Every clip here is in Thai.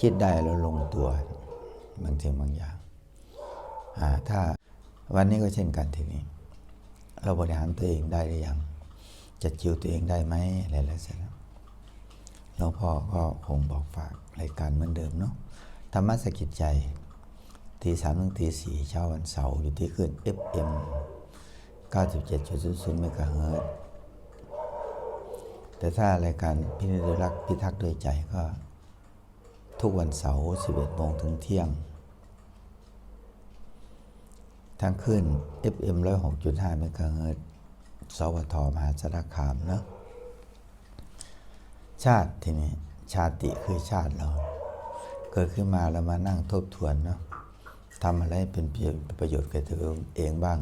คิดได้แล้วลงตัวบางสิ่งบางอย่างถ้าวันนี้ก็เช่นกันทีนี้ เราบริหารตัวเองได้หรือยัง จัดจิวตัวเองได้ไหมอะไรแล้วเสร็จแล้วหลวงพ่อก็คงบอกฝากรายการเหมือนเดิมเนาะธรรมะสกิจใจตีสามถึงตีสี่เช้าวันเสาร์อยู่ที่ขึ้น FM 97.00เมกะเฮิรตซ์แต่ถ้ารายการพินิจรักพิทักษ์ด้วยใจก็ ทุกวันเสาร์ 11 โมงถึงเที่ยง ทางขึ้น FM 106.5เมกะเฮิรตซ์สวทมหาสารคามเนอะชาติทีนี้ชาติคือชาติเรา เกิดขึ้นมาแล้วมานั่งทบทวนเนาะทำอะไรให้เป็นประโยชน์แก่ตัวเองบ้าง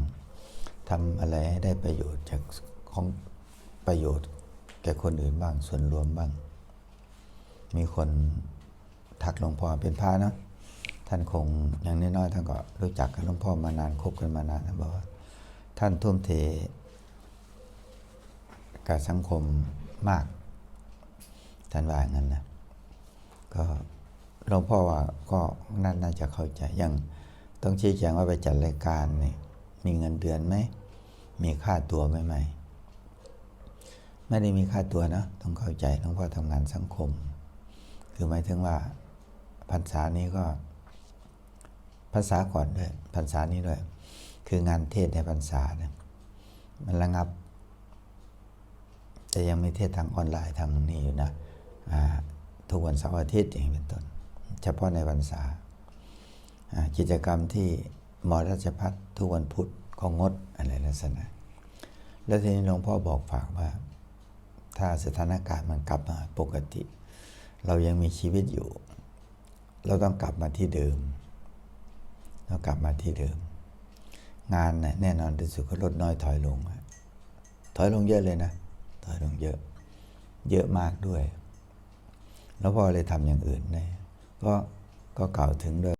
ทำอะไรให้ได้ประโยชน์จากของประโยชน์แก่คนอื่นบ้างส่วนรวมบ้าง มีคน หลวงพ่อเป็นพระเนะท่านคงอย่างน้อยๆท่านก็รู้จักกับหลวงพ่อมานานคบกันมานานนะบอกว่าท่านทุ่มเทกับสังคมมาก ท่านว่าอย่างนั้นนะก็หลวงพ่อว่าก็น่าน่าจะเข้าใจอย่างต้องชี้แจงว่าไปจัดรายการนี่มีเงินเดือนไหมมีค่าตัวไหมไหมไม่ได้มีค่าตัวนะต้องเข้าใจหลวงพ่อทำงานสังคม คือหมายถึงว่า พรรษานี้ก็ภาษาก่อนด้วยพรรษานี้ด้วย คืองานเทศในพรรษาเนี่ยมันระงับ แต่ยังไม่เทศทางออนไลน์ทางนี้อยู่นะทุกวันเสาร์อาทิตย์อย่างเป็นต้น เฉพาะในพรรษาอ่ากิจกรรมที่มอราชพัฒทุกวันพุธก็งดอะไรลักษณะ แล้วทีนี้หลวงพ่อบอกฝากว่า ถ้าสถานการณ์มันกลับมาปกติ เรายังมีชีวิตอยู่ เราต้องกลับมาที่เดิม เรากลับมาที่เดิม งานนะแน่นอนที่สุดก็ลดน้อยถอยลง ถอยลงเยอะเลยนะ ถอยลงเยอะ เยอะมากด้วย แล้วพอเลยทำอย่างอื่นได้ก็ก็กล่าวถึงด้วย